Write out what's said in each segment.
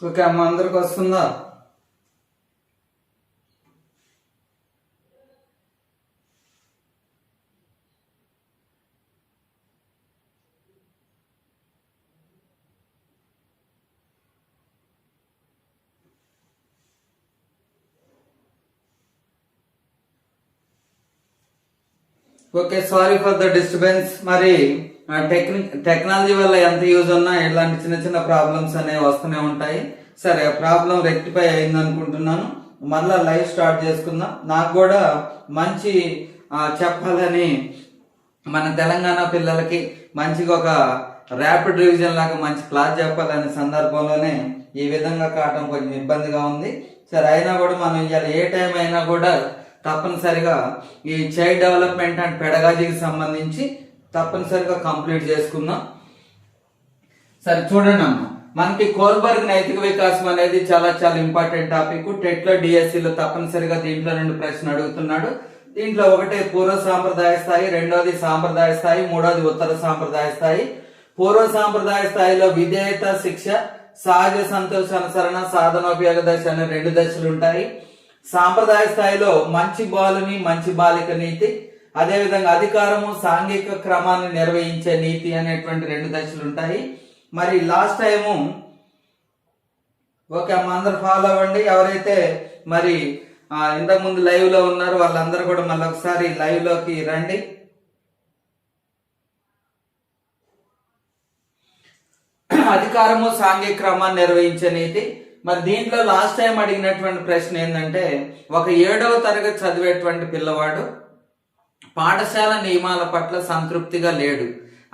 Okay అమ్మ అందరికి వస్తుందా? Okay sorry for the disturbance మరి టెక్నిక్ టెక్నాలజీ వల్ల ఎంత యూజ్ ఉన్నా ఇలాంటి చిన్న చిన్న ప్రాబ్లమ్స్ అనేవి వస్తూనే ఉంటాయి. సరే ప్రాబ్లం రెక్టిఫై అయింది అనుకుంటున్నాను మళ్ళీ లైవ్ స్టార్ట్ చేసుకుందాం. నాకు కూడా మంచి చెప్పాలని మన తెలంగాణ పిల్లలకి మంచిగా ఒక ర్యాపిడ్ రివిజన్ లాగా మంచి క్లాస్ చెప్పాలనే సందర్భంలోనే ఈ విధంగా కావటం కొంచెం ఇబ్బందిగా ఉంది. సరే అయినా కూడా మనం ఇవాళ ఏ టైం అయినా కూడా తప్పనిసరిగా ఈ చైల్డ్ డెవలప్మెంట్ అండ్ పెడగాజీకి సంబంధించి తప్పనిసరిగా కంప్లీట్ చేసుకుందాం. సరే చూడండి అమ్మ. మనకి కోల్బర్గ్ నైతిక వికాసం అనేది చాలా చాలా ఇంపార్టెంట్ టాపిక్. టెట్లో డిఎస్సిలో తప్పనిసరిగా దీంట్లో రెండు ప్రశ్నలు అడుగుతున్నాడు. దీంట్లో ఒకటి పూర్వ సాంప్రదాయ స్థాయి రెండోది సాంప్రదాయ స్థాయి మూడోది ఉత్తర సాంప్రదాయ స్థాయి. పూర్వ సాంప్రదాయ స్థాయిలో విధేయత శిక్ష సహజ సంతోష అనుసరణ సాధనోపయోగ దశ అనే రెండు దశలు ఉంటాయి. సాంప్రదాయ స్థాయిలో మంచి బాలుని మంచి బాలిక నీతి అదేవిధంగా అధికారము సాంఘిక క్రమాన్ని నిర్వహించే నీతి అనేటువంటి రెండు దశలు ఉంటాయి. మరి లాస్ట్ టైము ఓకే అమ్మ అందరు ఫాలో అవ్వండి. ఎవరైతే మరి ఇంతకుముందు లైవ్లో ఉన్నారో వాళ్ళందరూ కూడా మళ్ళీ ఒకసారి లైవ్లోకి రండి. అధికారము సాంఘిక క్రమాన్ని నిర్వహించే నీతి. మరి దీంట్లో లాస్ట్ టైం అడిగినటువంటి ప్రశ్న ఏంటంటే ఒక ఏడవ తరగతి చదివేటువంటి పిల్లవాడు పాఠశాల నియమాల పట్ల సంతృప్తిగా లేడు.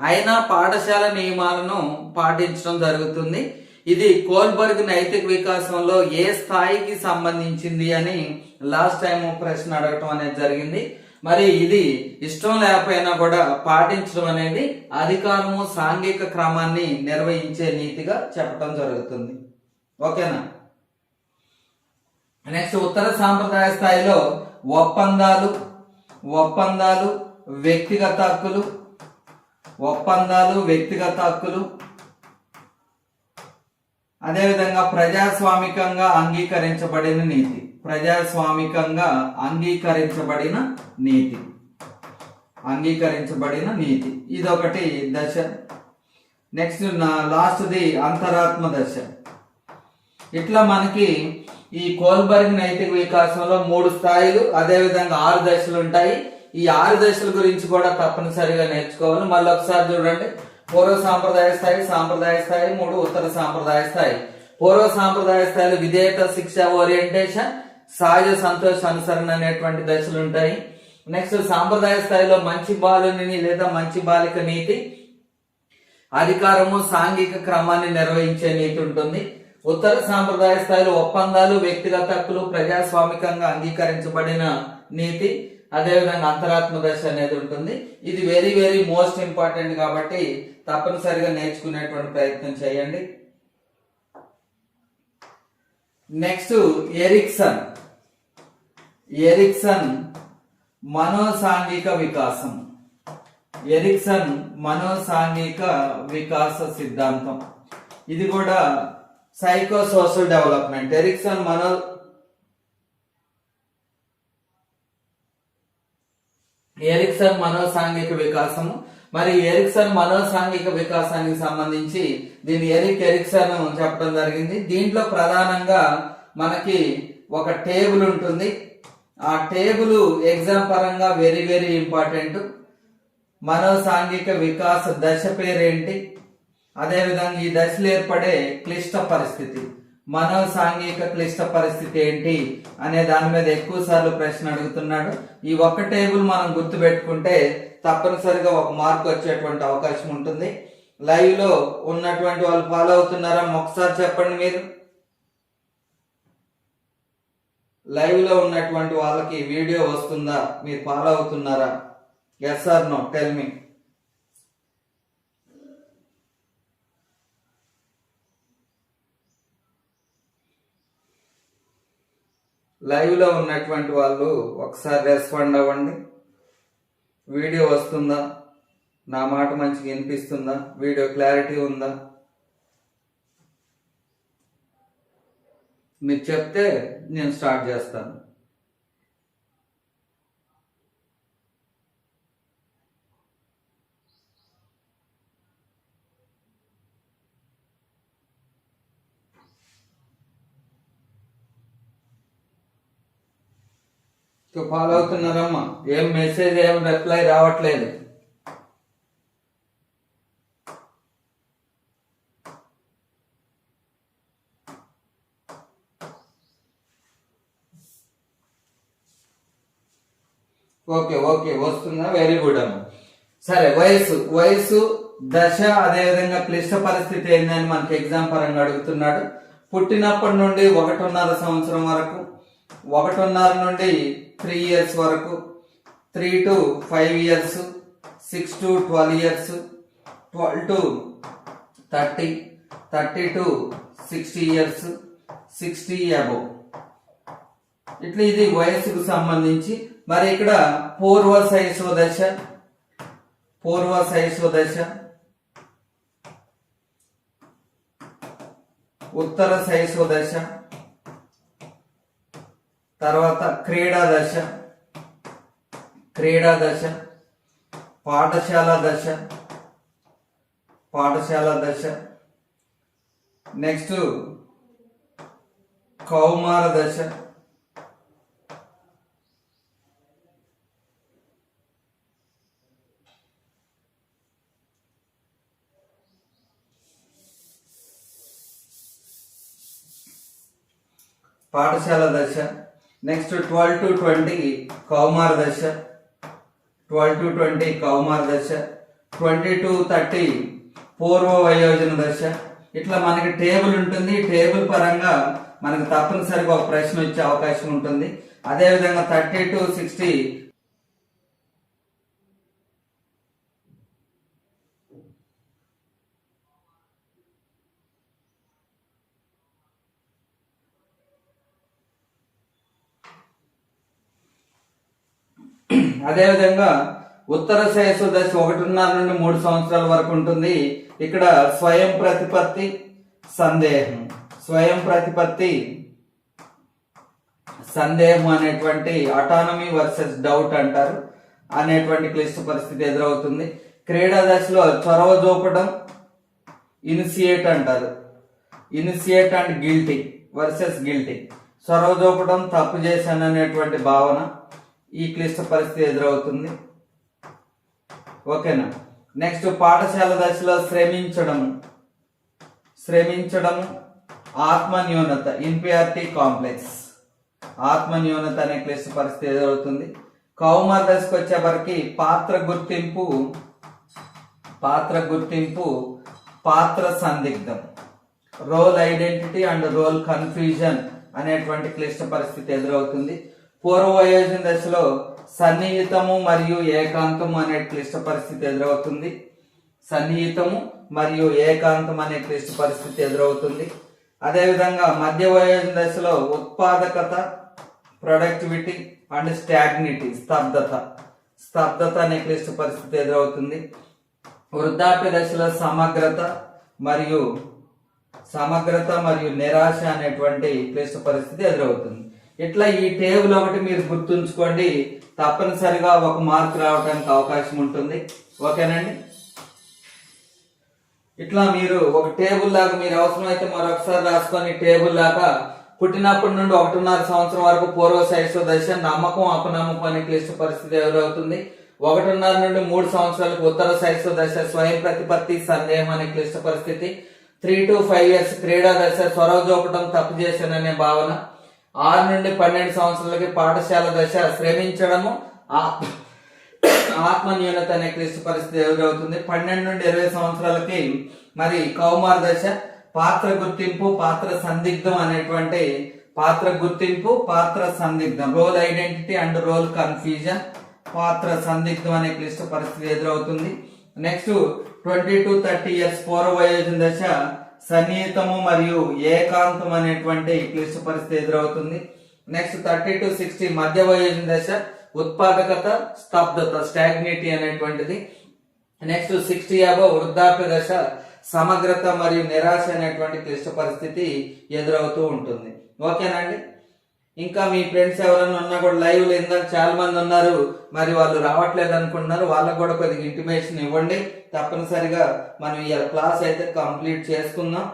అయినా పాఠశాల నియమాలను పాటించడం జరుగుతుంది. ఇది కోల్బర్గ్ నైతిక వికాసంలో ఏ స్థాయికి సంబంధించింది అని లాస్ట్ టైం ప్రశ్న అడగటం అనేది జరిగింది. మరి ఇది ఇష్టం లేకపోయినా కూడా పాటించడం అనేది అధికారము సాంఘిక క్రమాన్ని నిర్వహించే నీతిగా చెప్పడం జరుగుతుంది. ఓకేనా? నెక్స్ట్ ఉత్తర సాంప్రదాయ స్థాయిలో ఒప్పందాలు ఒప్పందాలు వ్యక్తిగత హక్కులు ఒప్పందాలు వ్యక్తిగత హక్కులు అదేవిధంగా ప్రజాస్వామికంగా అంగీకరించబడిన నీతి. ప్రజాస్వామికంగా అంగీకరించబడిన నీతి. అంగీకరించబడిన నీతి. ఇదొకటి దశ. నెక్స్ట్ నా లాస్ట్ది అంతరాత్మ దశ. ఇట్లా మనకి ఈ కోల్బర్గ్ నైతిక వికాసంలో మూడు స్థాయిలు అదేవిధంగా ఆరు దశలు ఉంటాయి. ఈ ఆరు దశల గురించి కూడా తప్పనిసరిగా నేర్చుకోవాలి. మళ్ళీ ఒకసారి చూడండి. పూర్వ సాంప్రదాయ స్థాయి సాంప్రదాయ స్థాయి మూడు ఉత్తర సాంప్రదాయ స్థాయి. పూర్వ సాంప్రదాయ స్థాయిలో విధేయత శిక్ష ఓరియంటేషన్ సహజ సంతోష అనుసరణ అనేటువంటి దశలు ఉంటాయి. నెక్స్ట్ సాంప్రదాయ స్థాయిలో మంచి బాలుని లేదా మంచి బాలిక నీతి అధికారము సాంఘిక క్రమాన్ని నిర్వహించే నీతి ఉంటుంది. ఉత్తర సాంప్రదాయ స్థాయిలో ఒప్పందాలు వ్యక్తిగత హక్కులు ప్రజాస్వామికంగా అంగీకరించబడిన నీతి అదేవిధంగా అంతరాత్మ దశ అనేది ఉంటుంది. ఇది వెరీ వెరీ మోస్ట్ ఇంపార్టెంట్ కాబట్టి తప్పనిసరిగా నేర్చుకునేటువంటి ప్రయత్నం చేయండి. నెక్స్ట్ ఎరిక్సన్ ఎరిక్సన్ మనోసాంఘిక వికాసం. ఎరిక్సన్ మనోసాంఘిక వికాస సిద్ధాంతం. ఇది కూడా సైకోసోషల్ డెవలప్మెంట్ ఎరిక్సన్ మనో ఎరిక్సన్ మనోసాంఘిక వికాసము. మరి ఎరిక్సన్ మనోసాంఘిక వికాసానికి సంబంధించి దీని ఎరిక్ ఎరిక్సన్ చెప్పడం జరిగింది. దీంట్లో ప్రధానంగా మనకి ఒక టేబుల్ ఉంటుంది. ఆ టేబుల్ ఎగ్జామ్ పరంగా వెరీ వెరీ ఇంపార్టెంట్. మనోసాంఘిక వికాస దశ పేరేంటి? అదేవిధంగా ఈ దశలో ఏర్పడే క్లిష్ట పరిస్థితి. మనో సాంఘిక క్లిష్ట పరిస్థితి ఏంటి అనే దాని మీద ఎక్కువ సార్లు ప్రశ్న అడుగుతున్నాడు. ఈ ఒక్క టేబుల్ మనం గుర్తు పెట్టుకుంటే తప్పనిసరిగా ఒక మార్క్ వచ్చేటువంటి అవకాశం ఉంటుంది. లైవ్లో ఉన్నటువంటి వాళ్ళు ఫాలో అవుతున్నారా? ఒకసారి చెప్పండి మీరు. లైవ్లో ఉన్నటువంటి వాళ్ళకి వీడియో వస్తుందా? మీరు ఫాలో అవుతున్నారా? ఎస్ ఆర్ నో టెల్ మీ లైవ్లో ఉన్నటువంటి వాళ్ళు ఒకసారి రెస్పాండ్ అవ్వండి. వీడియో వస్తుందా? నా మాట మంచిగా వినిపిస్తుందా? వీడియో క్లారిటీ ఉందా? మీరు చెప్తే నేను స్టార్ట్ చేస్తాను. ఫాలో అవుతున్నారమ్మా. ఏం మెసేజ్ ఏం రిప్లై రావట్లేదు. ఓకే ఓకే వస్తుందా వెరీ గుడ్ అమ్మ. సరే వయసు వయసు దశ అదేవిధంగా క్లిష్ట పరిస్థితి ఏందని మనకి ఎగ్జామ్ పరంగా అడుగుతున్నాడు. పుట్టినప్పటి నుండి ఒకటిన్నర సంవత్సరం వరకు ఒకటిన్నర నుండి త్రీ ఇయర్స్ వరకు three to five years six to twelve years twelve to thirty thirty to sixty years sixty above ఇట్లా ఇది వయస్సుకు సంబంధించి మరి ఇక్కడ పూర్వ శైశవ దశ పూర్వ శైశవ దశ ఉత్తర శైశవ దశ తర్వాత క్రీడా దశ. క్రీడా దశ. పాఠశాల దశ. పాఠశాల దశ. నెక్స్ట్ కౌమార దశ. పాఠశాల దశ. నెక్స్ట్ ట్వెల్వ్ టు ట్వంటీ కౌమార దశ ట్వెల్వ్ టు ట్వంటీ కౌమార దశ ట్వంటీ టు థర్టీ పూర్వ వయోజన దశ ఇట్లా మనకి టేబుల్ ఉంటుంది. టేబుల్ పరంగా మనకు తప్పనిసరిగా ఒక ప్రశ్న వచ్చే అవకాశం ఉంటుంది. అదేవిధంగా థర్టీ టు సిక్స్టీ అదేవిధంగా ఉత్తర శేష దశ ఒకటిన్నర నుండి మూడు సంవత్సరాల వరకు ఉంటుంది. ఇక్కడ స్వయం ప్రతిపత్తి సందేహం. స్వయం ప్రతిపత్తి సందేహం అనేటువంటి అటానమీ వర్సెస్ డౌట్ అంటారు. అనేటువంటి క్లిష్ట పరిస్థితి ఎదురవుతుంది. క్రీడా దశలో చొరవ చూపడం ఇనిషియేట్ అంటారు. Initiate and guilty versus guilty. చొరవ చూపడం తప్పు చేశాను అనేటువంటి భావన ఈ క్లిష్ట పరిస్థితి ఎదురవుతుంది. ఓకేనా? నెక్స్ట్ పాఠశాల దశలో శ్రమించడం శ్రమించడం ఆత్మన్యూనత ఇన్ఫియారిటీ కాంప్లెక్స్. ఆత్మన్యూనత అనే క్లిష్ట పరిస్థితి ఎదురవుతుంది. కౌమార దశకు వచ్చేవరకు పాత్ర గుర్తింపు పాత్ర గుర్తింపు పాత్ర సందిగ్ధం. Role identity and role confusion అనేటువంటి క్లిష్ట పరిస్థితి ఎదురవుతుంది. పూర్వ వయోజన దశలో సన్నిహితము మరియు ఏకాంతము అనే క్లిష్ట పరిస్థితి ఎదురవుతుంది. సన్నిహితము మరియు ఏకాంతం అనే క్లిష్ట పరిస్థితి ఎదురవుతుంది. అదేవిధంగా మధ్య వయోజన దశలో ఉత్పాదకత ప్రొడక్టివిటీ అండ్ స్టాగ్నిటీ స్తబ్దత. స్తబ్దత అనే క్లిష్ట పరిస్థితి ఎదురవుతుంది. వృద్ధాప్య దశలో సమగ్రత మరియు సమగ్రత మరియు నిరాశ అనేటువంటి క్లిష్ట పరిస్థితి ఎదురవుతుంది. ఇట్లా ఈ టేబుల్ ఒకటి మీరు గుర్తుంచుకోండి. తప్పనిసరిగా ఒక మార్క్ రావడానికి అవకాశం ఉంటుంది. ఓకేనండి? ఇట్లా మీరు ఒక టేబుల్ లాగా మీరు అవసరమైతే మరొకసారి రాసుకొని టేబుల్ లాగా పుట్టినప్పటి నుండి ఒకటిన్నర సంవత్సరం వరకు పూర్వ శైశవ దశ నమ్మకం అపనమ్మకం అనే క్లిష్ట పరిస్థితి ఎదురవుతుంది. ఒకటిన్నర నుండి మూడు సంవత్సరాలకు ఉత్తర శైశవ దశ స్వయం ప్రతిపత్తి సందేహం అనే క్లిష్ట పరిస్థితి. త్రీ టు ఫైవ్ ఇయర్స్ క్రీడా దశ చొరవ చూపడం తప్పు చేశాననే భావన. ఆరు నుండి పన్నెండు సంవత్సరాలకి పాఠశాల దశ శ్రమించడము ఆ- ఆత్మన్యూనత అనే క్లిష్ట పరిస్థితి ఎదురవుతుంది. పన్నెండు నుండి ఇరవై సంవత్సరాలకి మరి కౌమార దశ పాత్ర గుర్తింపు పాత్ర సందిగ్ధం అనేటువంటి పాత్ర గుర్తింపు పాత్ర సందిగ్ధం. Role identity and role confusion పాత్ర సందిగ్ధం అనే క్లిష్ట పరిస్థితి ఎదురవుతుంది. Next twenty to thirty years పూర్వ వయోజన దశ సన్నిహితము మరియు ఏకాంతం అనేటువంటి క్లిష్ట పరిస్థితి ఎదురవుతుంది. నెక్స్ట్ థర్టీ టు సిక్స్టీ మధ్య వయోజన దశ ఉత్పాదకత స్తబ్దత స్టాగ్నిటీ అనేటువంటిది. నెక్స్ట్ సిక్స్టీ యాభో వృద్ధాప్య దశ సమగ్రత మరియు నిరాశ అనేటువంటి క్లిష్ట పరిస్థితి ఎదురవుతూ ఉంటుంది. ఓకేనండి ఇంకా మీ ఫ్రెండ్స్ ఎవరైనా ఉన్నా కూడా లైవ్లో ఇందాక చాలా మంది ఉన్నారు. మరి వాళ్ళు రావట్లేదు అనుకుంటున్నారు. వాళ్ళకు కూడా కొద్దిగా ఇంటిమేషన్ ఇవ్వండి. తప్పనిసరిగా మనం ఈ క్లాస్ అయితే కంప్లీట్ చేసుకుందాం.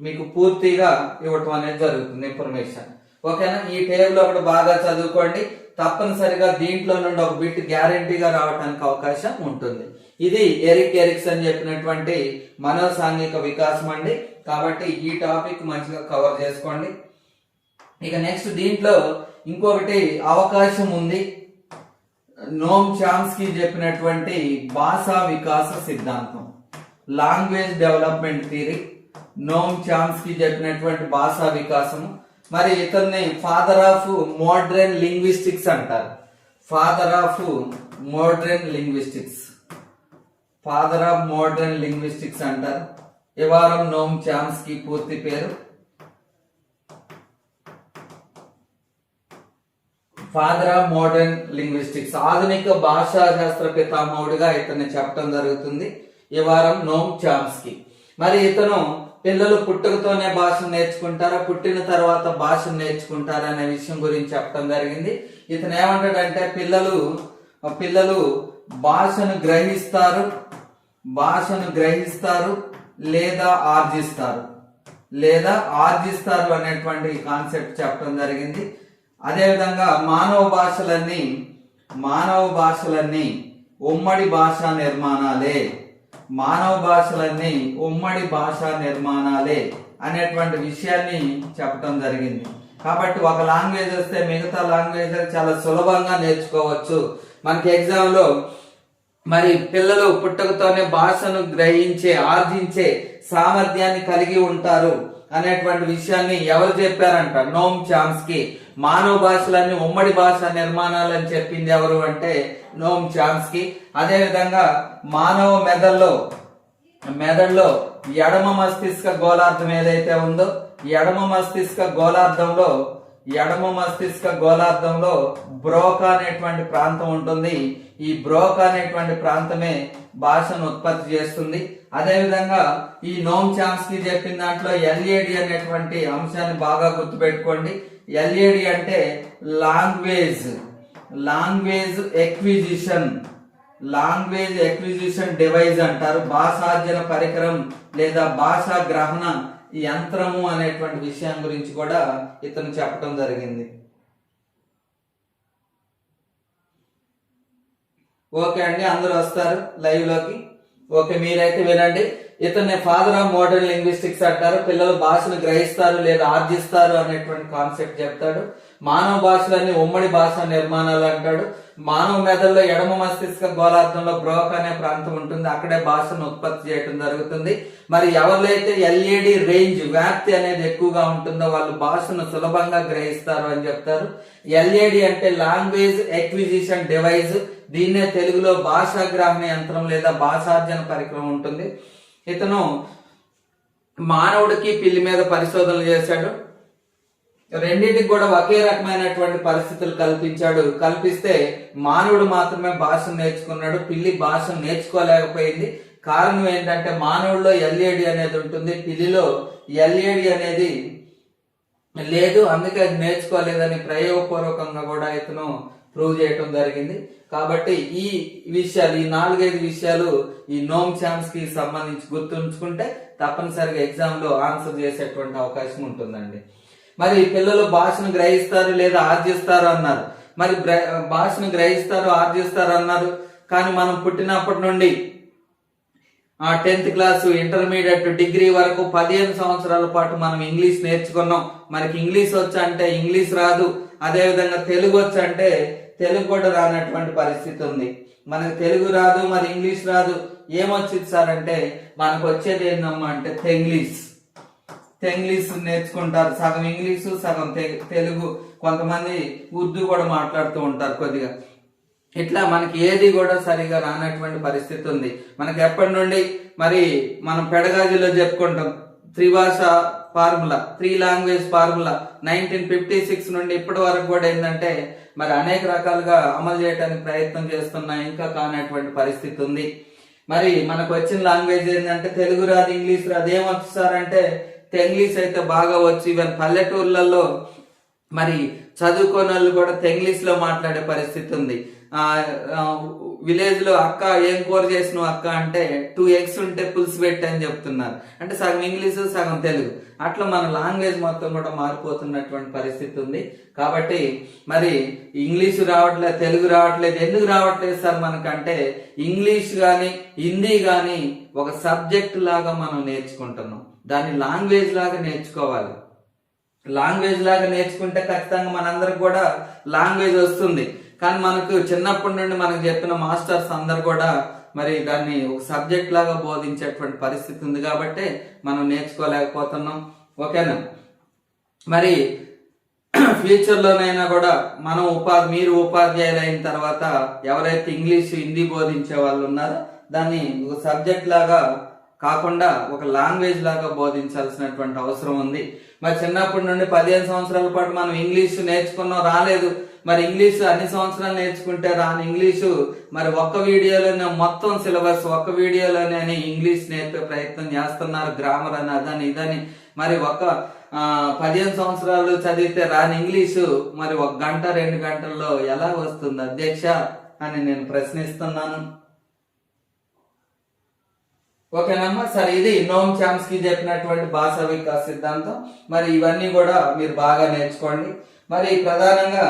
మీకు పూర్తిగా ఇవ్వటం అనేది జరుగుతుంది ఇన్ఫర్మేషన్ ఓకేనా? ఈ టేబుల్ ఒకటి బాగా చదువుకోండి. తప్పనిసరిగా దీంట్లో నుండి ఒక బిట్ గ్యారంటీగా రావడానికి అవకాశం ఉంటుంది. ఇది ఎరిక్ ఎరిక్స్ అని చెప్పినటువంటి మనోసాంఘిక వికాసం అండి. కాబట్టి ఈ టాపిక్ మంచిగా కవర్ చేసుకోండి. ఇక నెక్స్ట్ దీంట్లో ఇంకొకటి అవకాశం ఉంది. నోమ్ చామ్స్కీ చెప్పినటువంటి భాషా వికాస సిద్ధాంతం. Language development theory Noam Chomsky చెప్పినటువంటి భాషా వికాసం మరి ఇతన్ని ఫాదర్ ఆఫ్ మోడ్రన్ లింగ్విస్టిక్స్ అంటారు. Father of modern linguistics father of modern linguistics అంటారు. ఇవారం నోమ్ చామ్స్కీ పూర్తి పేరు. Father of modern linguistics. ఆధునిక భాషా శాస్త్ర పితామహుడిగా ఇతన్ని చెప్పడం జరుగుతుంది. ఈ వారం నోమ్ చామ్స్కి. మరి ఇతను పిల్లలు పుట్టుకతోనే భాషను నేర్చుకుంటారా పుట్టిన తర్వాత భాషను నేర్చుకుంటారా అనే విషయం గురించి చెప్పడం జరిగింది. ఇతను ఏమంటాడంటే పిల్లలు పిల్లలు భాషను గ్రహిస్తారు భాషను గ్రహిస్తారు లేదా ఆర్జిస్తారు. లేదా ఆర్జిస్తారు అనేటువంటి కాన్సెప్ట్ చెప్పడం జరిగింది. అదేవిధంగా మానవ భాషలన్నీ మానవ భాషలన్నీ ఉమ్మడి భాషా నిర్మాణాలే. మానవ భాషలన్నీ ఉమ్మడి భాషా నిర్మాణాలే అనేటువంటి విషయాన్ని చెప్పడం జరిగింది. కాబట్టి ఒక లాంగ్వేజ్ వస్తే మిగతా లాంగ్వేజ్ చాలా సులభంగా నేర్చుకోవచ్చు. మనకి ఎగ్జామ్లో మరి పిల్లలు పుట్టుకతోనే భాషను గ్రహించే ఆర్జించే సామర్థ్యాన్ని కలిగి ఉంటారు అనేటువంటి విషయాన్ని ఎవరు చెప్పారంట? నోమ్ చామ్స్కి. మానవ భాషలన్నీ ఉమ్మడి భాష నిర్మాణాలు అని చెప్పింది ఎవరు అంటే నోమ్ చామ్స్కి. అదేవిధంగా మానవ మెదడులో మెదడులో ఎడమ మస్తిష్క గోళార్థం ఏదైతే ఉందో ఎడమ మస్తిష్క గోళార్థంలో ఎడమ మస్తిష్క గోళార్థంలో బ్రోకా అనేటువంటి ప్రాంతం ఉంటుంది. ఈ బ్రోకా అనేటువంటి ప్రాంతమే భాషను ఉత్పత్తి చేస్తుంది. అదేవిధంగా ఈ నోమ్ చామ్స్కి చెప్పిన దాంట్లో ఎల్ఏడి అనేటువంటి అంశాన్ని బాగా గుర్తుపెట్టుకోండి. ఎల్ఏడి అంటే language language acquisition. Language acquisition device అంటారు. భాషార్జన పరికరం లేదా భాషా గ్రహణ యంత్రము అనేటువంటి విషయం గురించి కూడా ఇతను చెప్పడం జరిగింది. ఓకే అండి అందరూ వస్తారు లైవ్లోకి. ఓకే మీరైతే వినండి. ఇతన్ని ఫాదర్ ఆఫ్ మోడర్న్ లింగ్విస్టిక్స్ అంటారు. పిల్లలు భాషను గ్రహిస్తారు లేదా ఆర్జిస్తారు అనేటువంటి కాన్సెప్ట్ చెప్తాడు. మానవ భాషలన్నీ ఉమ్మడి భాష నిర్మాణాలు అంటాడు. మానవ మెదడులో ఎడమ మస్తిష్క గోళార్థంలో బ్రోక్ అనే ప్రాంతం ఉంటుంది. అక్కడే భాషను ఉత్పత్తి చేయడం జరుగుతుంది. మరి ఎవరికైతే ఎల్ఈడి రేంజ్ వ్యాప్తి అనేది ఎక్కువగా ఉంటుందో వాళ్ళు భాషను సులభంగా గ్రహిస్తారు అని చెప్తారు. ఎల్ఈడి అంటే లాంగ్వేజ్ ఎక్విజిషన్ డివైస్ దీన్నే తెలుగులో భాషా గ్రామ యంత్రం లేదా భాషార్జన పరికరం ఉంటుంది. ఇతను మానవుడికి పిల్లి మీద పరిశోధనలు చేశాడు. రెండింటికి కూడా ఒకే రకమైనటువంటి పరిస్థితులు కల్పించాడు. కల్పిస్తే మానవుడు మాత్రమే భాషను నేర్చుకున్నాడు. పిల్లి భాషను నేర్చుకోలేకపోయింది. కారణం ఏంటంటే మానవుడిలో ఎల్ఏడి అనేది ఉంటుంది. పిల్లిలో ఎల్ఏడి అనేది లేదు. అందుకే అది నేర్చుకోలేదని ప్రయోగపూర్వకంగా కూడా ఇతను ప్రూవ్ చేయటం జరిగింది. కాబట్టి ఈ విషయాలు ఈ నాలుగైదు విషయాలు ఈ నోమ్ ఛాన్స్కి సంబంధించి గుర్తుంచుకుంటే తప్పనిసరిగా ఎగ్జామ్లో ఆన్సర్ చేసేటువంటి అవకాశం ఉంటుందండి. మరి పిల్లలు భాషను గ్రహిస్తారు లేదా ఆర్జిస్తారు అన్నారు. మరి భాషను గ్రహిస్తారు ఆర్జిస్తారు అన్నారు. కానీ మనం పుట్టినప్పటి నుండి ఆ టెన్త్ క్లాస్ ఇంటర్మీడియట్ డిగ్రీ వరకు పదిహేను సంవత్సరాల పాటు మనం ఇంగ్లీష్ నేర్చుకున్నాం. మనకి ఇంగ్లీష్ వచ్చంటే ఇంగ్లీష్ రాదు. అదే విధంగా తెలుగు వచ్చంటే తెలుగు కూడా రానటువంటి పరిస్థితి ఉంది. మనకు తెలుగు రాదు మరి ఇంగ్లీష్ రాదు. ఏమొచ్చింది సార్ అంటే మనకు వచ్చేది ఏందమ్మా అంటే తెంగ్లీష్ తెంగ్లీష్ నేర్చుకుంటారు. సగం ఇంగ్లీషు సగం తె- తెలుగు. కొంతమంది ఉర్దూ కూడా మాట్లాడుతూ ఉంటారు కొద్దిగా. ఇట్లా మనకి ఏది కూడా సరిగా రానటువంటి పరిస్థితి ఉంది. మనకి ఎప్పటి నుండి మరి మనం పెడగాజీలో చెప్పుకుంటాం త్రిభాష formula three language formula. Nineteen fifty six నుండి ఇప్పటి వరకు కూడా ఏంటంటే మరి అనేక రకాలుగా అమలు చేయడానికి ప్రయత్నం చేస్తున్నా ఇంకా కానటువంటి పరిస్థితి ఉంది. మరి మనకు వచ్చిన లాంగ్వేజ్ ఏంటంటే తెలుగు రాదు ఇంగ్లీష్ రాదు. ఏమొచ్చు సార్ అంటే తెంగ్లీష్ అయితే బాగా వచ్చి. ఈవెన్ పల్లెటూర్లలో మరి చదువుకోని వాళ్ళు కూడా తెంగ్లీష్లో మాట్లాడే పరిస్థితి ఉంది. విలేజ్లో అక్క ఏం కూర చేసినావు అక్క అంటే టూ ఎగ్స్ ఉంటే పులుసు పెట్టి అని చెప్తున్నారు. అంటే సగం ఇంగ్లీషు సగం తెలుగు. అట్లా మన లాంగ్వేజ్ మొత్తం కూడా మారిపోతున్నటువంటి పరిస్థితి ఉంది. కాబట్టి మరి ఇంగ్లీష్ రావట్లేదు తెలుగు రావట్లేదు. ఎందుకు రావట్లేదు సార్ మనకంటే ఇంగ్లీష్ కానీ హిందీ కానీ ఒక సబ్జెక్ట్ లాగా మనం నేర్చుకుంటున్నాం. దాన్ని లాంగ్వేజ్ లాగా నేర్చుకోవాలి. లాంగ్వేజ్ లాగా నేర్చుకుంటే ఖచ్చితంగా మనందరికి కూడా లాంగ్వేజ్ వస్తుంది. కానీ మనకు చిన్నప్పటి నుండి మనకు చెప్పిన మాస్టర్స్ అందరు కూడా మరి దాన్ని ఒక సబ్జెక్ట్ లాగా బోధించేటువంటి పరిస్థితి ఉంది కాబట్టి మనం నేర్చుకోలేకపోతున్నాం. ఓకేనా? మరి ఫ్యూచర్లోనైనా కూడా మనం ఉపాధి మీరు ఉపాధ్యాయులు అయిన తర్వాత ఎవరైతే ఇంగ్లీష్ హిందీ బోధించే వాళ్ళు ఉన్నారో దాన్ని ఒక సబ్జెక్ట్ లాగా కాకుండా ఒక లాంగ్వేజ్ లాగా బోధించాల్సినటువంటి అవసరం ఉంది. మరి చిన్నప్పటి నుండి పదిహేను సంవత్సరాల పాటు మనం ఇంగ్లీష్ నేర్చుకున్నాం రాలేదు. మరి ఇంగ్లీష్ అన్ని సంవత్సరాలు నేర్చుకుంటే రాని ఇంగ్లీషు మరి ఒక్క వీడియోలోనే మొత్తం సిలబస్ ఒక్క వీడియోలోనే అని ఇంగ్లీష్ నేర్పే ప్రయత్నం చేస్తున్నారు గ్రామర్ అని అదని ఇదని. మరి ఒక పదిహేను సంవత్సరాలు చదివితే రాని ఇంగ్లీషు మరి ఒక గంట రెండు గంటల్లో ఎలా వస్తుంది అధ్యక్ష అని నేను ప్రశ్నిస్తున్నాను. ఓకేనమ్మా సరే ఇది నోమ్ చామ్స్కి చెప్పినటువంటి భాష సిద్ధాంతం. మరి ఇవన్నీ కూడా మీరు బాగా నేర్చుకోండి. మరి ప్రధానంగా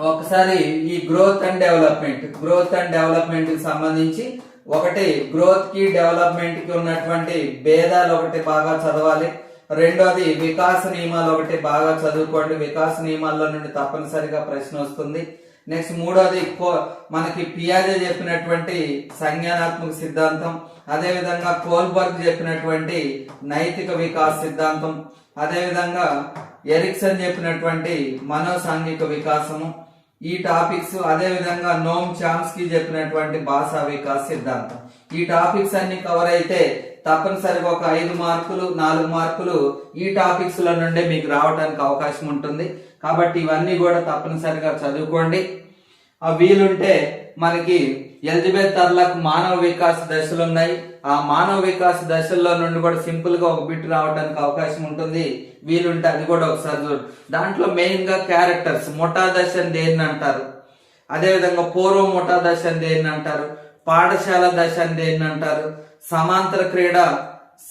ఒకసారి ఈ growth and development growth and డెవలప్మెంట్కి సంబంధించి ఒకటి గ్రోత్కి డెవలప్మెంట్కి ఉన్నటువంటి భేదాలు ఒకటి బాగా చదవాలి. రెండోది వికాస నియమాలు ఒకటి బాగా చదువుకోండి. వికాస నియమాల్లో నుండి తప్పనిసరిగా ప్రశ్న వస్తుంది. నెక్స్ట్ మూడోది కో- మనకి పియాజే చెప్పినటువంటి సంజ్ఞానాత్మక సిద్ధాంతం. అదేవిధంగా కోల్బర్గ్ చెప్పినటువంటి నైతిక వికాస సిద్ధాంతం. అదే విధంగా ఎరిక్సన్ చెప్పినటువంటి మనోసాంఘిక వికాసము. ఈ టాపిక్స్ అదే విధంగా నోమ్ చామ్స్కి చెప్పినటువంటి భాషా వికాస్ సిద్ధాంతం. ఈ టాపిక్స్ అన్ని కవర్ అయితే తప్పనిసరిగా ఒక ఐదు మార్కులు నాలుగు మార్కులు ఈ టాపిక్స్లో నుండి మీకు రావడానికి అవకాశం ఉంటుంది. కాబట్టి ఇవన్నీ కూడా తప్పనిసరిగా చదువుకోండి. ఆ వీలుంటే మనకి ఎలిజబెత్ తర్లకు మానవ వికాస దశలు ఉన్నాయి ఆ మానవ వికాస దశల్లో నుండి కూడా సింపుల్గా ఒక బిట్ రావడానికి అవకాశం ఉంటుంది. వీలుంటే అది కూడా ఒకసారి చూడు. దాంట్లో మెయిన్గా క్యారెక్టర్స్ ముఠా దశ అని దేన్ని అంటారు? అదేవిధంగా పూర్వ ముఠా దశ అని దేన్ని అంటారు? పాఠశాల దశ అని దేన్ని అంటారు? సమాంతర క్రీడ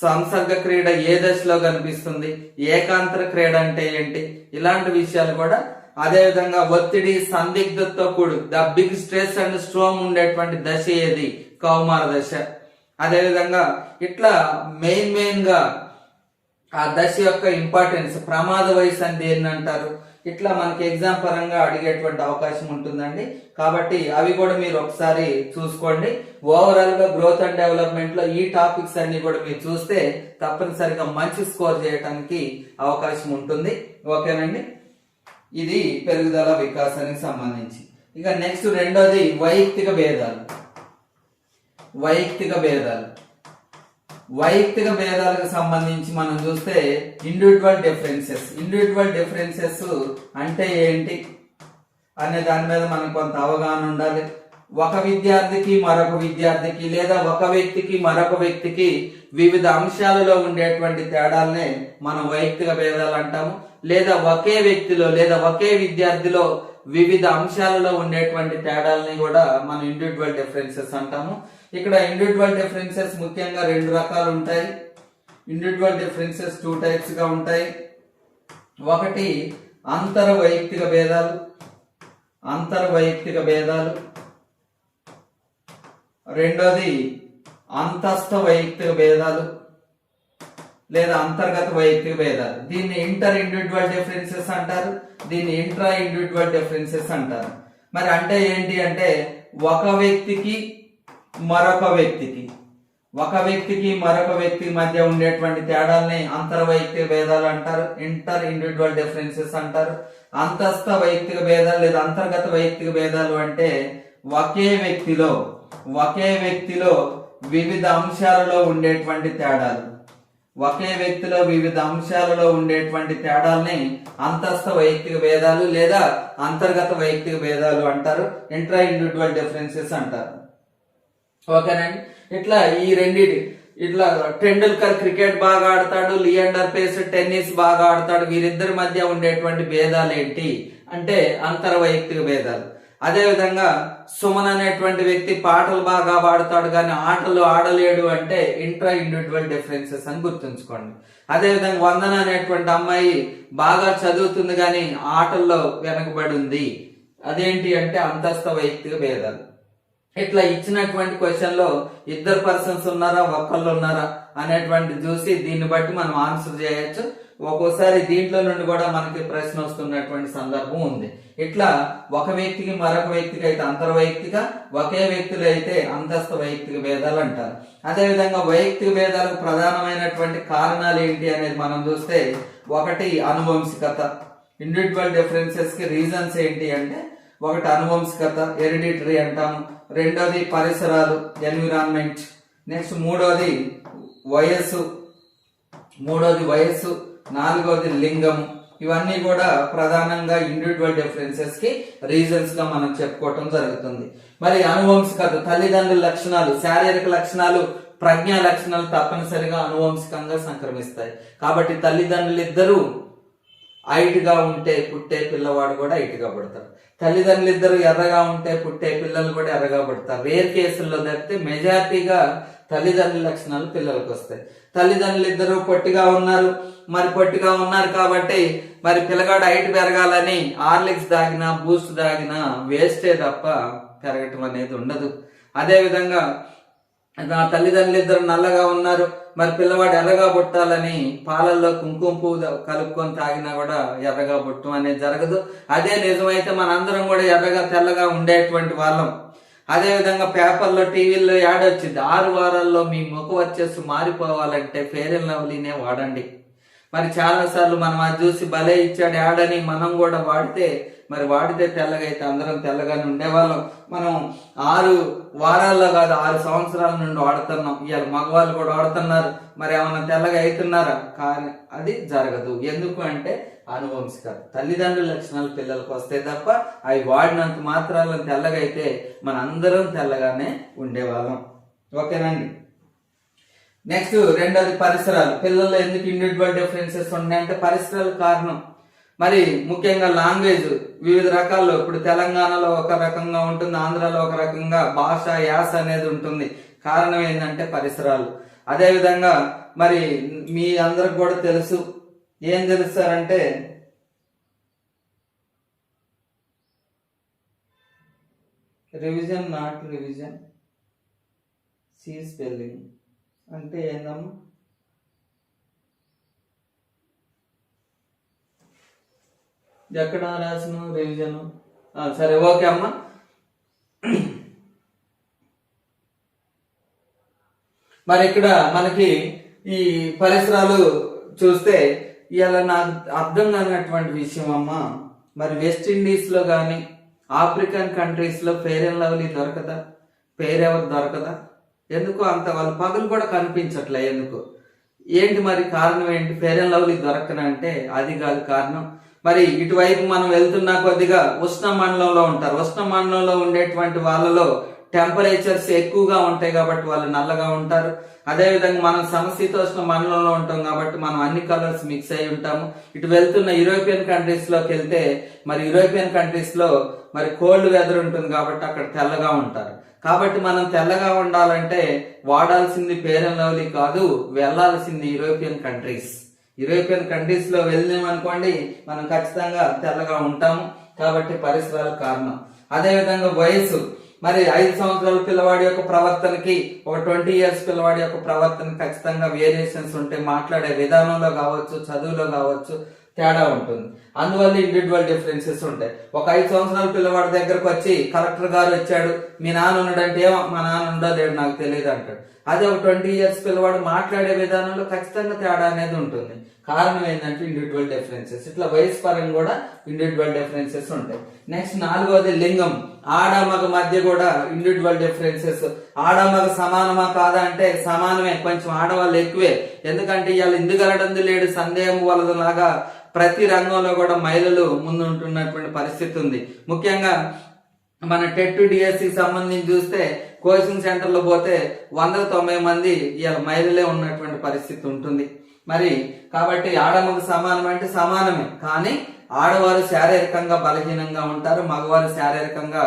సంసర్గ క్రీడ ఏ దశలో కనిపిస్తుంది? ఏకాంతర క్రీడ అంటే ఏంటి? ఇలాంటి విషయాలు కూడా అదేవిధంగా ఒత్తిడి సందిగ్ధతో కూడు the big stress and storm ఉండేటువంటి దశ ఏది? కౌమార దశ. అదేవిధంగా ఇట్లా మెయిన్ మెయిన్గా ఆ దశ యొక్క ఇంపార్టెన్స్ ప్రమాద వయసు అని దేన్ని అంటారు ఇట్లా మనకి ఎగ్జామ్ పరంగా అడిగేటువంటి అవకాశం ఉంటుందండి. కాబట్టి అవి కూడా మీరు ఒకసారి చూసుకోండి. ఓవరాల్గా గ్రోత్ అండ్ డెవలప్మెంట్లో ఈ టాపిక్స్ అన్ని కూడా మీరు చూస్తే తప్పనిసరిగా మంచి స్కోర్ చేయడానికి అవకాశం ఉంటుంది. ఓకేనండి? ఇది పెరుగుదల వికాసానికి సంబంధించి. ఇక నెక్స్ట్ రెండోది వైయక్తిక భేదాలు. వైయక్తిక భేదాలు. వైయక్తిక భేదాలకు సంబంధించి మనం చూస్తే ఇండివిజువల్ డిఫరెన్సెస్ ఇండివిజువల్ డిఫరెన్సెస్ అంటే ఏంటి? అనే దాని మీద మనకు కొంత అవగాహన ఉండాలి. ఒక విద్యార్థికి మరొక విద్యార్థికి లేదా ఒక వ్యక్తికి మరొక వ్యక్తికి వివిధ అంశాలలో ఉండేటువంటి తేడాలనే మనం వైయక్తిక భేదాలు అంటాము. లేదా ఒకే వ్యక్తిలో లేదా ఒకే విద్యార్థిలో వివిధ అంశాలలో ఉండేటువంటి తేడాలని కూడా మనం ఇండివిజువల్ డిఫరెన్సెస్ అంటాము. ఇక్కడ ఇండివిజువల్ డిఫరెన్సెస్ ముఖ్యంగా రెండు రకాలు ఉంటాయి. ఇండివిజువల్ డిఫరెన్సెస్ టూ టైప్స్గా ఉంటాయి. ఒకటి అంతర వైయక్తిక భేదాలు అంతర వైయక్తిక భేదాలు. రెండోది అంతస్థ వైయక్తిక భేదాలు లేదా అంతర్గత వైయక్తిక భేదాలు. దీన్ని ఇంటర్ ఇండివిజువల్ డిఫరెన్సెస్ అంటారు దీన్ని ఇంట్రా ఇండివిజువల్ డిఫరెన్సెస్ అంటారు. మరి అంటే ఏంటి అంటే ఒక వ్యక్తికి మరొక వ్యక్తికి. ఒక వ్యక్తికి మరొక వ్యక్తి మధ్య ఉండేటువంటి తేడాల్ని అంతర వైయక్తిక భేదాలు అంటారు ఇంటర్ ఇండివిజువల్ డిఫరెన్సెస్ అంటారు. అంతస్థ వైయక్తిక భేదాలు లేదా అంతర్గత వైయక్తిక భేదాలు అంటే ఒకే వ్యక్తిలో ఒకే వ్యక్తిలో వివిధ అంశాలలో ఉండేటువంటి తేడాలు. ఒకే వ్యక్తిలో వివిధ అంశాలలో ఉండేటువంటి తేడాల్ని అంతస్థ వైయక్తిక భేదాలు లేదా అంతర్గత వైయక్తిక భేదాలు అంటారు ఇంట్రా ఇండివిజువల్ డిఫరెన్సెస్ అంటారు. ఓకేనండి? ఇట్లా ఈ రెండిటి ఇట్లా టెండూల్కర్ క్రికెట్ బాగా ఆడతాడు లియాండర్ పేస్ టెన్నిస్ బాగా ఆడతాడు వీరిద్దరి మధ్య ఉండేటువంటి భేదాలు ఏంటి? అంటే అంతర్వైయక్తిక భేదాలు. అదేవిధంగా సుమన్ అనేటువంటి వ్యక్తి పాటలు బాగా పాడతాడు కానీ ఆటలు ఆడలేడు అంటే ఇంట్రా ఇండివిజువల్ డిఫరెన్సెస్ అని గుర్తుంచుకోండి. అదే విధంగా వందన అనేటువంటి అమ్మాయి బాగా చదువుతుంది కానీ ఆటల్లో వెనకబడి ఉంది. అదేంటి అంటే అంతస్థ వైయక్తిక భేదాలు. ఇట్లా ఇచ్చినటువంటి క్వశ్చన్లో ఇద్దరు పర్సన్స్ ఉన్నారా? ఒక్కళ్ళు ఉన్నారా? అనేటువంటి చూసి దీన్ని బట్టి మనం ఆన్సర్ చేయొచ్చు. ఒక్కోసారి దీంట్లో నుండి కూడా మనకి ప్రశ్న వస్తున్నటువంటి సందర్భం ఉంది. ఇట్లా ఒక వ్యక్తికి మరొక వ్యక్తికి అయితే అంతర్వైయక్తిక ఒకే వ్యక్తులు అయితే అంతస్తు వైయక్తిక భేదాలు అంటారు. అదేవిధంగా వైయక్తిక భేదాలకు ప్రధానమైనటువంటి కారణాలు ఏంటి అనేది మనం చూస్తే ఒకటి అనువంశికత. ఇండివిజువల్ డిఫరెన్సెస్కి రీజన్స్ ఏంటి అంటే ఒకటి అనువంశికత హెరిడిటరీ అంటాము. రెండోది పరిసరాలు ఎన్విరాన్మెంట్. నెక్స్ట్ మూడోది వయస్సు. మూడోది వయస్సు నాలుగోది లింగం. ఇవన్నీ కూడా ప్రధానంగా ఇండివిజువల్ డిఫరెన్సెస్కి రీజన్స్గా మనం చెప్పుకోవటం జరుగుతుంది. మరి అనువంశికత తల్లిదండ్రుల లక్షణాలు శారీరక లక్షణాలు ప్రజ్ఞా లక్షణాలు తప్పనిసరిగా అనువంశికంగా సంక్రమిస్తాయి. కాబట్టి తల్లిదండ్రులు ఇద్దరూ హైట్గా ఉంటే పుట్టే పిల్లవాడు కూడా హైట్గా తల్లిదండ్రులు ఇద్దరు ఎర్రగా ఉంటే పుట్టే పిల్లలు కూడా ఎర్రగా పుడతారు. రేర్ కేసుల్లో తప్పితే మెజారిటీగా తల్లిదండ్రుల లక్షణాలు పిల్లలకు వస్తాయి. తల్లిదండ్రులు ఇద్దరు పొట్టిగా ఉన్నారు. మరి పొట్టిగా ఉన్నారు కాబట్టి మరి పిల్లగాడు హైట్ పెరగాలని హార్లిక్స్ దాగినా బూస్ట్ దాగినా వేస్టే తప్ప పెరగటం అనేది ఉండదు. అదేవిధంగా నా తల్లిదండ్రులు ఇద్దరు నల్లగా ఉన్నారు. మరి పిల్లవాడు ఎర్రగా పుట్టాలని పాలల్లో కుంకుమ పువ్వు కలుపుకొని తాగినా కూడా ఎర్రగా పుట్టడం అనేది జరగదు. అదే నిజమైతే మనందరం కూడా ఎర్రగా తెల్లగా ఉండేటువంటి వాళ్ళం. అదే విధంగా పేపర్లో టీవీల్లో యాడ్ వచ్చింది. ఆరు వారాల్లో మీ ముఖ వచ్చేసి మారిపోవాలంటే ఫేర్ అండ్ లవ్లీనే వాడండి. మరి చాలా సార్లు మనం అది చూసి భలే ఇచ్చాడు యాడ్ అని మనం కూడా వాడితే మరి వాడితే తెల్లగా అయితే అందరం తెల్లగానే ఉండేవాళ్ళం. మనం ఆరు వారాల్లో కాదు ఆరు సంవత్సరాల నుండి వాడుతున్నాం. ఇవాళ మగవాళ్ళు కూడా వాడుతున్నారు. మరి ఏమన్నా తెల్లగా అవుతున్నారా కానీ అది జరగదు. ఎందుకు అంటే అనువంశిక తల్లిదండ్రుల లక్షణాలు పిల్లలకు వస్తాయి తప్ప అవి వాడినంత మాత్రాలను తెల్లగా అయితే మన అందరం తెల్లగానే ఉండేవాళ్ళం. ఓకేనండి. నెక్స్ట్ రెండోది పరిసరాలు. పిల్లల్లో ఎందుకు ఇండివిజువల్ డిఫరెన్సెస్ ఉన్నాయంటే పరిసరాలు కారణం. మరి ముఖ్యంగా లాంగ్వేజ్ వివిధ రకాల్లో ఇప్పుడు తెలంగాణలో ఒక రకంగా ఉంటుంది ఆంధ్రాలో ఒక రకంగా భాష యాస అనేది ఉంటుంది. కారణం ఏంటంటే పరిసరాలు. అదేవిధంగా మరి మీ అందరికి కూడా తెలుసు. ఏం తెలుస్తారంటే revision not revision see spelling అంటే ఏందమ్మా? ఎక్కడ రాసిన రివిజన్ సరే ఓకే అమ్మా. మరి ఇక్కడ మనకి ఈ పరిసరాలు చూస్తే ఇలా నాకు అర్థం కానటువంటి విషయం అమ్మా. మరి వెస్ట్ ఇండీస్లో కానీ ఆఫ్రికన్ కంట్రీస్లో ఫెయిర్ అండ్ లవ్లీ దొరకదా? పేరు ఎవరు దొరకదా? ఎందుకు అంత వాళ్ళ పగలు కూడా కనిపించట్లే ఎందుకు? ఏంటి మరి కారణం ఏంటి? ఫెయిర్ అండ్ లవ్లీ దొరకనంటే అది కాదు కారణం. మరి ఇటువైపు మనం వెళ్తున్న కొద్దిగా ఉష్ణ మండలంలో ఉంటారు. ఉష్ణ మండలంలో ఉండేటువంటి వాళ్ళలో టెంపరేచర్స్ ఎక్కువగా ఉంటాయి కాబట్టి వాళ్ళు నల్లగా ఉంటారు. అదేవిధంగా మనం సమశీతోష్ణ మండలంలో ఉంటాం కాబట్టి మనం అన్ని కలర్స్ మిక్స్ అయి ఉంటాము. ఇటు వెళ్తున్న యూరోపియన్ కంట్రీస్లోకి వెళ్తే మరి యూరోపియన్ కంట్రీస్లో మరి కోల్డ్ వెదర్ ఉంటుంది కాబట్టి అక్కడ తెల్లగా ఉంటారు. కాబట్టి మనం తెల్లగా ఉండాలంటే వాడాల్సింది పేరెన్ లవ్లీ కాదు వెళ్ళాల్సింది యూరోపియన్ కంట్రీస్ యూరోపియన్ కంట్రీస్లో వెళ్ళామనుకోండి మనం ఖచ్చితంగా తెల్లగా ఉంటాము. కాబట్టి పరిసరాల కారణం. అదేవిధంగా వయసు మరి ఐదు సంవత్సరాల పిల్లవాడి యొక్క ప్రవర్తనకి ఒక ట్వంటీ ఇయర్స్ పిల్లవాడి యొక్క ప్రవర్తన ఖచ్చితంగా వేరియేషన్స్ ఉంటాయి మాట్లాడే విధానంలో కావచ్చు చదువులో కావచ్చు తేడా ఉంటుంది. అందువల్ల ఇండివిజువల్ డిఫరెన్సెస్ ఉంటాయి. ఒక ఐదు సంవత్సరాల పిల్లవాడి దగ్గరకు వచ్చి కలెక్టర్ గారు వచ్చాడు మీ నాన్న ఉన్నాడంటే ఏమో మా నాన్న ఉండో లేడు నాకు తెలియదు అంటాడు. అదే ఒక ట్వంటీ ఇయర్స్ పిల్లవాడు మాట్లాడే విధానంలో ఖచ్చితంగా తేడా అనేది ఉంటుంది. కారణం ఏంటంటే ఇండివిజువల్ డిఫరెన్సెస్ ఇట్లా వయసు పరంగా కూడా ఇండివిజువల్ డిఫరెన్సెస్ ఉంటాయి. నెక్స్ట్ నాలుగవది లింగం. ఆడ మగ మధ్య కూడా ఇండివిజువల్ డిఫరెన్సెస్ ఆడ మగ సమానమా కాదా అంటే సమానమే. కొంచెం ఆడవాళ్ళు ఎక్కువే. ఎందుకంటే ఇవాళ ఎందుగలడందు లేడు? సందేహం వలదు లాగా ప్రతి రంగంలో కూడా మహిళలు ముందుంటున్నటువంటి పరిస్థితి ఉంది. ముఖ్యంగా మన టెట్ డిఎస్సి సంబంధించి చూస్తే కోచింగ్ సెంటర్లో పోతే వందల తొంభై మంది ఇలా మహిళలే ఉన్నటువంటి పరిస్థితి ఉంటుంది. మరి కాబట్టి ఆడమగ సమానం అంటే సమానమే. కానీ ఆడవారు శారీరకంగా బలహీనంగా ఉంటారు మగవారు శారీరకంగా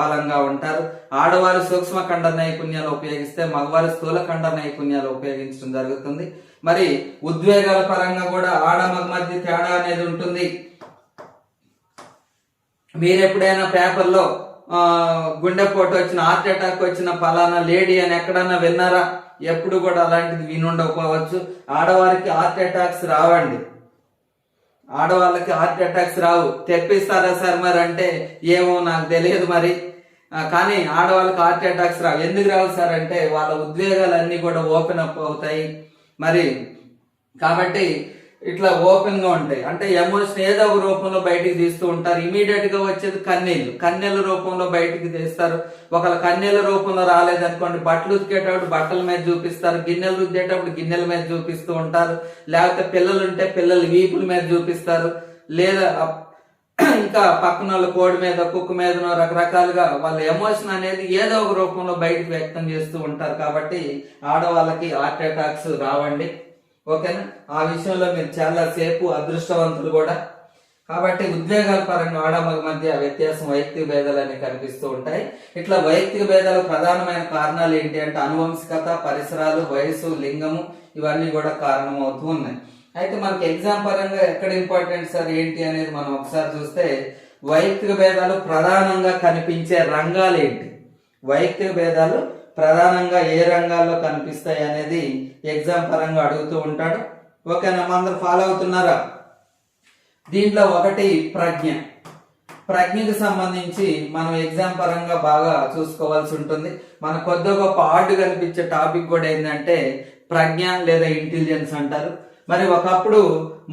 బలంగా ఉంటారు. ఆడవారు సూక్ష్మ ఖండ నైపుణ్యాలు ఉపయోగిస్తే మగవారు స్థూల ఖండ నైపుణ్యాలు ఉపయోగించడం జరుగుతుంది. మరి ఉద్వేగాల పరంగా కూడా ఆడ మగ మధ్య తేడా అనేది ఉంటుంది. మీరు ఎప్పుడైనా పేపర్లో గుండెపోటు వచ్చిన హార్ట్ అటాక్ వచ్చిన పలానా లేడీ అని ఎక్కడన్నా విన్నారా? ఎప్పుడు కూడా అలాంటిది వినుండకపోవచ్చు. ఆడవారికి హార్ట్ అటాక్స్ రావండి. ఆడవాళ్ళకి హార్ట్ అటాక్స్ రావు. తెప్పిస్తారా సార్ మరి అంటే ఏమో నాకు తెలియదు మరి. కానీ ఆడవాళ్ళకి హార్ట్ అటాక్స్ రావు. ఎందుకు రావు సార్ అంటే వాళ్ళ ఉద్వేగాలన్నీ కూడా ఓపెన్ అప్ అవుతాయి. మరి కాబట్టి ఇట్లా ఓపెన్గా ఉంటాయి. అంటే ఎమోషన్ ఏదో ఒక రూపంలో బయటికి తీస్తూ ఉంటారు. ఇమీడియట్గా వచ్చేది కన్నీళ్ళు. కన్నెల రూపంలో బయటికి తీస్తారు. ఒకళ్ళ కన్నెల రూపంలో రాలేదనుకోండి బట్టలు ఉతికేటప్పుడు బట్టల మీద చూపిస్తారు. గిన్నెలు రుద్దేటప్పుడు గిన్నెల మీద చూపిస్తూ ఉంటారు. లేకపోతే పిల్లలు ఉంటే పిల్లలు వీపుల మీద చూపిస్తారు. లేదా ఇంకా పక్కన వాళ్ళ కోడి మీద కుక్క మీదనో రకరకాలుగా వాళ్ళ ఎమోషన్ అనేది ఏదో ఒక రూపంలో బయటకు వ్యక్తం చేస్తూ ఉంటారు కాబట్టి ఆడవాళ్ళకి హార్ట్ అటాక్స్ రావండి. ఓకేనా? ఆ విషయంలో మీరు చాలా సేపు అదృష్టవంతులు కూడా. కాబట్టి ఉద్వేగాల పరంగా ఆడమగ మధ్య వ్యత్యాసం వైయక్తిక భేదాలు అనేవి కనిపిస్తూ ఉంటాయి. ఇట్లా వైయక్తిక భేదాలు ప్రధానమైన కారణాలు ఏంటి అంటే అనువంశికత పరిసరాలు వయసు లింగము ఇవన్నీ కూడా కారణమవుతూ ఉన్నాయి. అయితే మనకి ఎగ్జామ్ పరంగా ఎక్కడ ఇంపార్టెంట్ సార్ ఏంటి అనేది మనం ఒకసారి చూస్తే వైయక్తిక భేదాలు ప్రధానంగా కనిపించే రంగాలు ఏంటి? వైయక్తిక భేదాలు ప్రధానంగా ఏ రంగాల్లో కనిపిస్తాయి అనేది ఎగ్జామ్ పరంగా అడుగుతూ ఉంటాడు. ఓకేనా అందరు ఫాలో అవుతున్నారా? దీంట్లో ఒకటి ప్రజ్ఞ. ప్రజ్ఞకు సంబంధించి మనం ఎగ్జామ్ పరంగా బాగా చూసుకోవాల్సి ఉంటుంది. మన కొద్ది గొప్ప ఆర్డు కనిపించే టాపిక్ కూడా ఏంటంటే ప్రజ్ఞ లేదా ఇంటెలిజెన్స్ అంటారు. మరి ఒకప్పుడు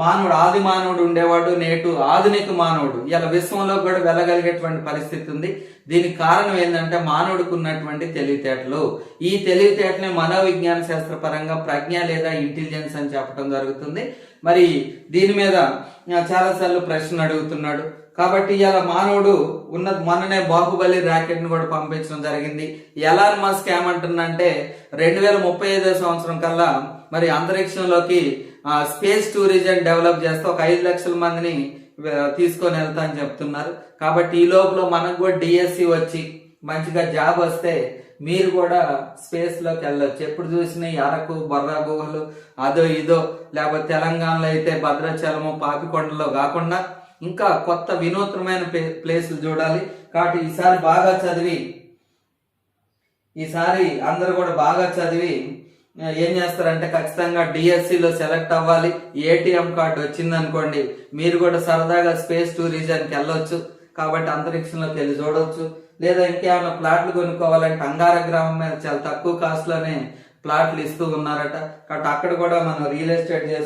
మానవుడు ఆది మానవుడు ఉండేవాడు నేటు ఆధునిక మానవుడు. ఇలా విశ్వంలో కూడా వెళ్ళగలిగేటువంటి పరిస్థితి ఉంది. దీనికి కారణం ఏంటంటే మానవుడికి ఉన్నటువంటి తెలివితేటలు. ఈ తెలివితేటని మనోవిజ్ఞాన శాస్త్ర పరంగా ప్రజ్ఞ లేదా ఇంటెలిజెన్స్ అని చెప్పడం జరుగుతుంది. మరి దీని మీద చాలాసార్లు ప్రశ్నలు ప్రశ్న అడుగుతున్నాడు. కాబట్టి ఇలా మానవుడు ఉన్న మొన్ననే బాహుబలి రాకెట్ కూడా పంపించడం జరిగింది. ఎలాన్ మస్క్ ఏమంటుందంటే రెండు వేల ముప్పై ఐదో సంవత్సరం కల్లా మరి అంతరిక్షంలోకి స్పేస్ టూరిజం డెవలప్ చేస్తే ఒక ఐదు లక్షల మందిని తీసుకొని వెళ్తా అని చెప్తున్నారు. కాబట్టి ఈ లోపల మనకు కూడా డిఎస్సి వచ్చి మంచిగా జాబ్ వస్తే మీరు కూడా స్పేస్లోకి వెళ్ళొచ్చు. ఎప్పుడు చూసినా అరకు బొర్రా గుహలు అదో ఇదో లేకపోతే తెలంగాణలో అయితే భద్రాచలము పాపికొండలో కాకుండా ఇంకా కొత్త వినూత్నమైన ప్లే- ప్లేసులు చూడాలి. కాబట్టి ఈసారి బాగా చదివి ఈసారి అందరు కూడా బాగా చదివి ఏం చేస్తారంటే ఖచ్చితంగా డిఎస్సిలో లో సెలెక్ట్ అవ్వాలి. ఏటీఎం కార్డు వచ్చిందనుకోండి మీరు కూడా సరదాగా స్పేస్ టూరిజంకి వెళ్ళొచ్చు. కాబట్టి అంతరిక్షంలోకి వెళ్ళి చూడొచ్చు. లేదా ఇంకేమైనా ప్లాట్లు కొనుక్కోవాలంటే అంగార గ్రామం మీద చాలా తక్కువ కాస్ట్లోనే ప్లాట్లు ఇస్తూ ఉన్నారట. కాబట్టి అక్కడ కూడా మనం రియల్ ఎస్టేట్ చేసి